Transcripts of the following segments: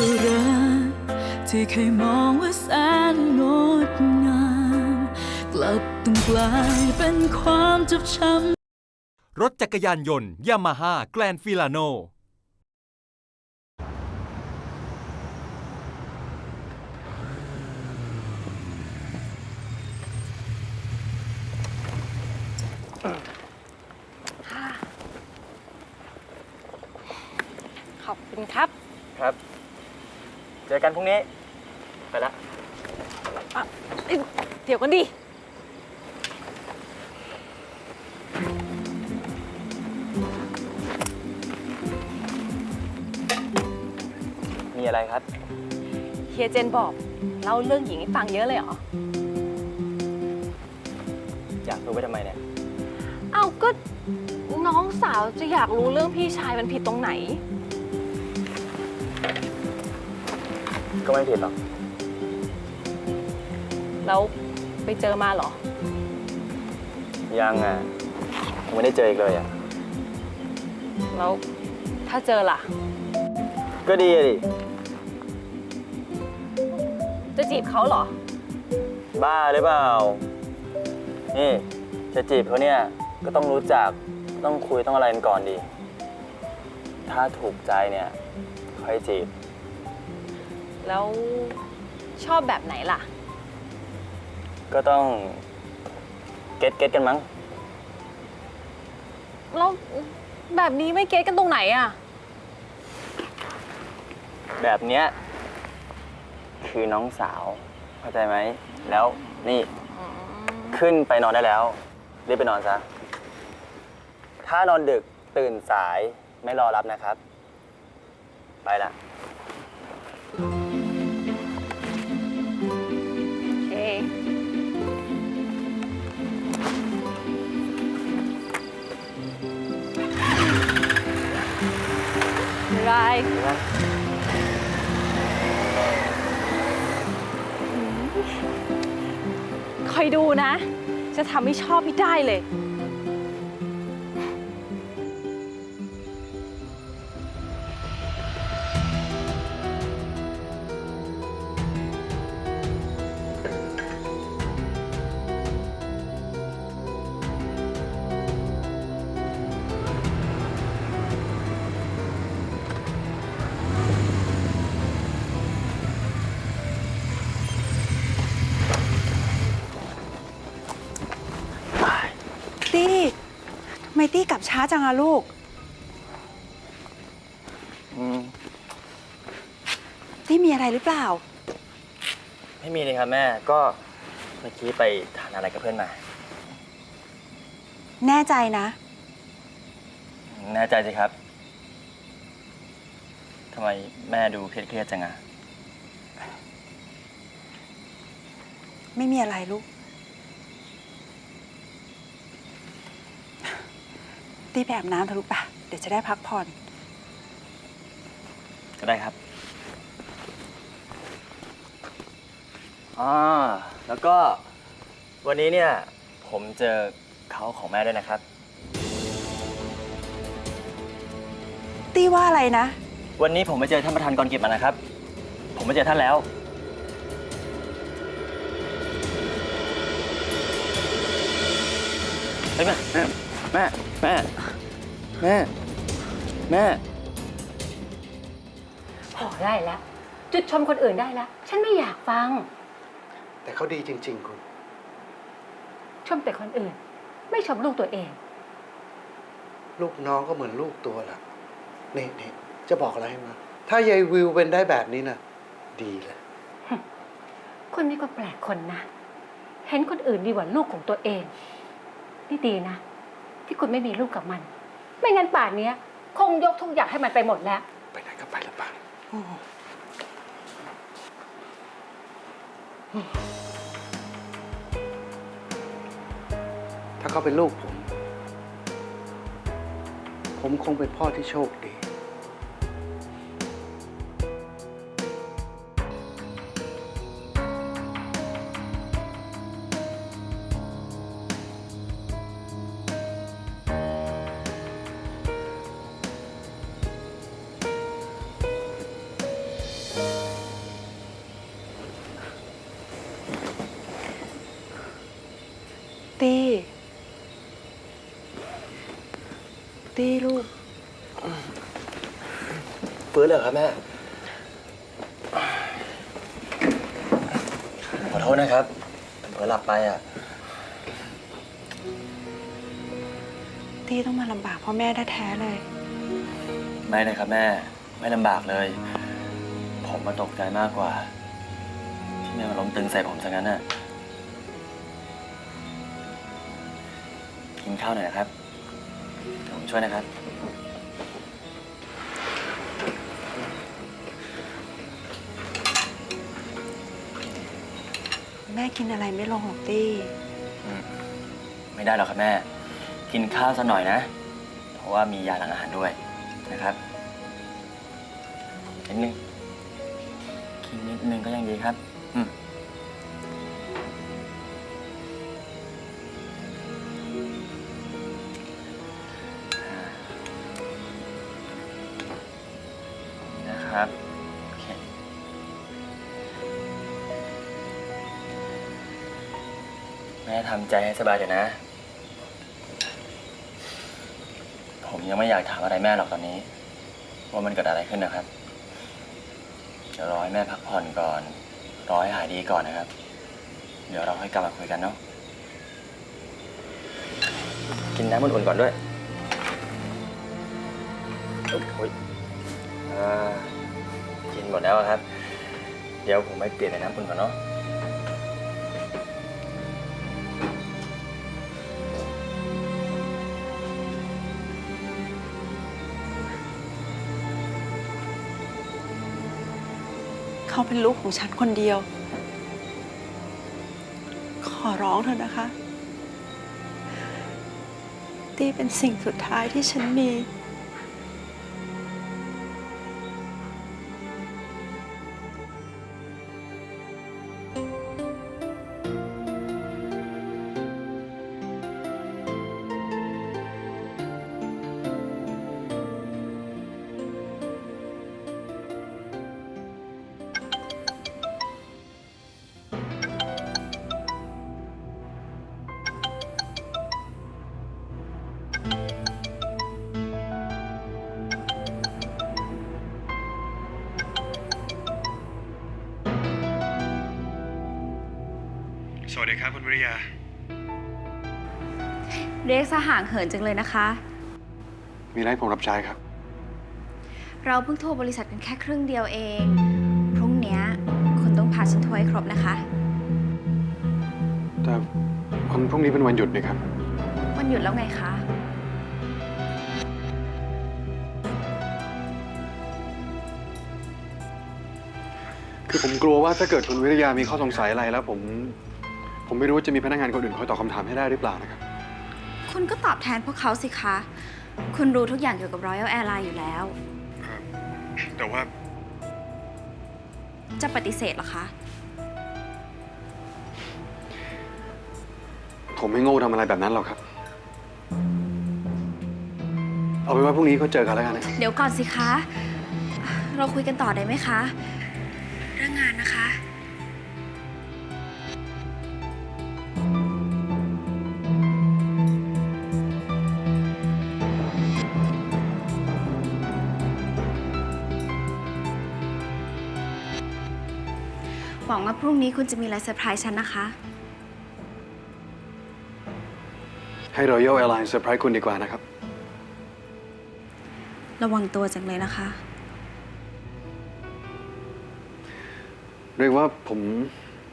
ว่ารักที่เคยมองว่าแสนงดงามกลับต้องกลายเป็นความเจ็บช้ำรถจักรยานยนต์ยามาฮ่าแกลนฟิลาโนขอบคุณครับ ครับ เจอกันพรุ่งนี้ ไปละเอ้ยเดี๋ยวกันดิ มีอะไรครับ เฮียเจนบอกเล่าเรื่องหญิงให้ฟังเยอะเลยเหรอ อยากรู้ไปทำไมเนี่ย เอ้าก็น้องสาวจะอยากรู้เรื่องพี่ชายมันผิดตรงไหน ก็ไม่ผิดหรอก แล้วไปเจอมาเหรอ ยังอะยังไม่ได้เจออีกเลยอะ แล้วถ้าเจอล่ะ ก็ดีอะดิ จะจีบเขาเหรอ บ้าหรือเปล่า นี่จะจีบเขาเนี่ย ก็ต้องรู้จัก ต้องคุยต้องอะไรกันก่อนดี ถ้าถูกใจเนี่ย ค่อยจีบ แล้วชอบแบบไหนล่ะ ก็ต้องเก็ตเก็ตกันมั้ง แล้วแบบนี้ไม่เก็ตกันตรงไหนอะแบบเนี้ยคือน้องสาว เข้าใจไหม แล้วนี่ขึ้นไปนอนได้แล้ว รีบไปนอนซะ ถ้านอนดึกตื่นสายไม่รอรับนะครับ ไปละ ไรคอยดูนะ จะทำให้ชอบพี่ได้เลย ตี้ทำไมตี้กลับช้าจังอะลูก อืมตี้มีอะไรหรือเปล่า ไม่มีเลยครับแม่ ก็เมื่อกี้ไปทานอะไรกับเพื่อนมา แน่ใจนะ แน่ใจสิครับ ทำไมแม่ดูเครียดๆจังอะ ไม่มีอะไรลูก ตี้ไปอาบน้ำเถอะลูกปะเดี๋ยวจะได้พักผ่อน ก็ได้ครับอ่าแล้วก็วันนี้เนี่ย ผมเจอเขาของแม่ด้วยนะครับ ตี้ว่าอะไรนะ วันนี้ผมไปเจอท่านประธานกรกิจมานะครับ ผมไปเจอท่านแล้ว เฮ้ยแม่แม่ แม่ แม่ แม่ แม่ พอได้แล้ว จุดชมคนอื่นได้แล้ว ฉันไม่อยากฟัง แต่เขาดีจริง ๆ คุณ ชมแต่คนอื่น ไม่ชมลูกตัวเอง ลูกน้องก็เหมือนลูกตัวละนี่นี่จะบอกอะไรให้มา ถ้ายายวิวเป็นได้แบบนี้นะดีเลยคนนี้ก็แปลกคนนะ เห็นคนอื่นดีกว่าลูกของตัวเอง นี่ดีนะ ที่คุณไม่มีลูกกับมัน ไม่งั้นป่านเนี้ย คงยกทุกอย่างให้มันไปหมดแล้ว ไปไหนก็ไปละป่านถ้าเขาเป็นลูกผม ผมคงเป็นพ่อที่โชคดี ตีลูก ฟื้นเลยครับแม่ ขอโทษนะครับผมเผลอหลับไปอะ ตีต้องมาลำบากพ่อแม่แท้ๆเลย ไม่เลยครับแม่ ไม่ลำบากเลย ผมมาตกใจมากกว่า ที่แม่มาล้มตึงใส่ผมซะงั้นน่ะ กินข้าวหน่อยนะครับ ผมช่วยนะครับ แม่กินอะไรไม่ลงหรอกตีไม่ได้หรอกครับแม่ กินข้าวสักหน่อยนะ เพราะว่ามียาหลังอาหารด้วยนะครับนิดนึงกินนิดนึงก็ยังดีครับ ม่ทำใจให้สบายเดี๋ยวนะ ผมยังไม่อยากถามอะไรแม่หรอกตอนนี้ ว่ามันเกิดอะไรขึ้นนะครับ เดี๋ยวรอให้แม่พักผ่อนก่อน รอให้หายดีก่อนนะครับ เดี๋ยวเราค่อยกลับมาคุยกันเนาะ กินน้ำอุ่นๆก่อนด้วยอุ๊ยอุ๊ยอ่ากินหมดแล้วอะครับ เดี๋ยวผมไปเปลี่ยนในน้ำอุ่นก่อนเนาะ เขาเป็นลูกของฉันคนเดียว ขอร้องเถอะนะคะ ตีเป็นสิ่งสุดท้ายที่ฉันมี วัสดีครับคุณวิริยา เรียกสห่างเหินจังเลยนะคะ มีอะไรให้ผมรับใช้ครับ เราเพิ่งโทรบริษัทกันแค่ครึ่งเดียวเอง พรุ่งเนี้ยคุณต้องพาฉันทัวร์ให้ครบนะคะ แต่วันพรุ่งนี้เป็นวันหยุดนี่ครับ วันหยุดแล้วไงคะ คือผมกลัวว่าถ้าเกิดคุณวิริยามีข้อสงสัยอะไรแล้วผม ผมไม่รู้ว่าจะมีพนักงานคนอื่นคอยตอบคำถามให้ได้หรือเปล่านะครับ คุณก็ตอบแทนพวกเขาสิคะ คุณรู้ทุกอย่างเกี่ยวกับ Royal Airline อยู่แล้ว แต่ว่าจะปฏิเสธเหรอคะ ผมไม่โง่ทำอะไรแบบนั้นหรอกครับ เอาเป็นว่าพรุ่งนี้ก็เจอกันแล้วกันนะครับ เดี๋ยวก่อนสิคะ เราคุยกันต่อได้ไหมคะ เรื่องงานนะคะ หวังว่าพรุ่งนี้คุณจะมีอะไรเซอร์ไพรส์ฉันนะคะ ให้ Royal Airlines เซอร์ไพรส์คุณดีกว่านะครับ ระวังตัวจังเลยนะคะ เรียกว่าผม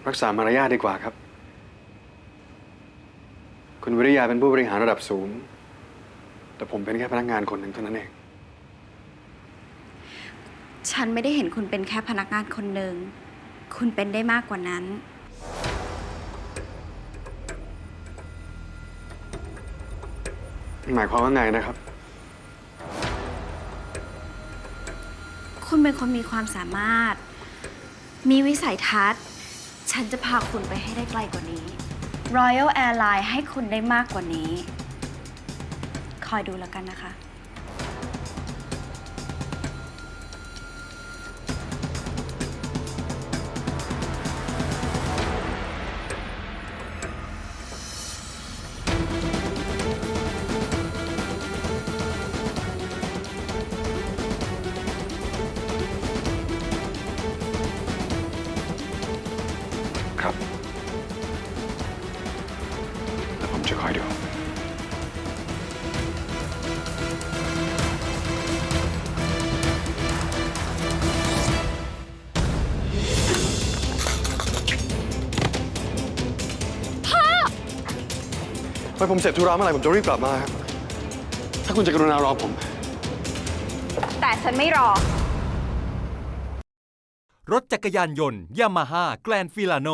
รักษามารยาทดีกว่าครับ คุณวิริยาเป็นผู้บริหารระดับสูง แต่ผมเป็นแค่พนักงานคนหนึ่งเท่านั้นเอง ฉันไม่ได้เห็นคุณเป็นแค่พนักงานคนหนึ่ง คุณเป็นได้มากกว่านั้น หมายความว่าไงนะครับ คุณเป็นคนมีความสามารถ มีวิสัยทัศน์ ฉันจะพาคุณไปให้ได้ไกลกว่านี้ Royal Airline ให้คุณได้มากกว่านี้ คอยดูแล้วกันนะคะ ไปผมเสร็จธุระเมื่อไหร่ผมจะรีบกลับมาครับถ้าคุณจะกรุณารอผม แต่ฉันไม่รอ รถจักรยานยนต์ยามาฮ่าแกลนฟิลาโน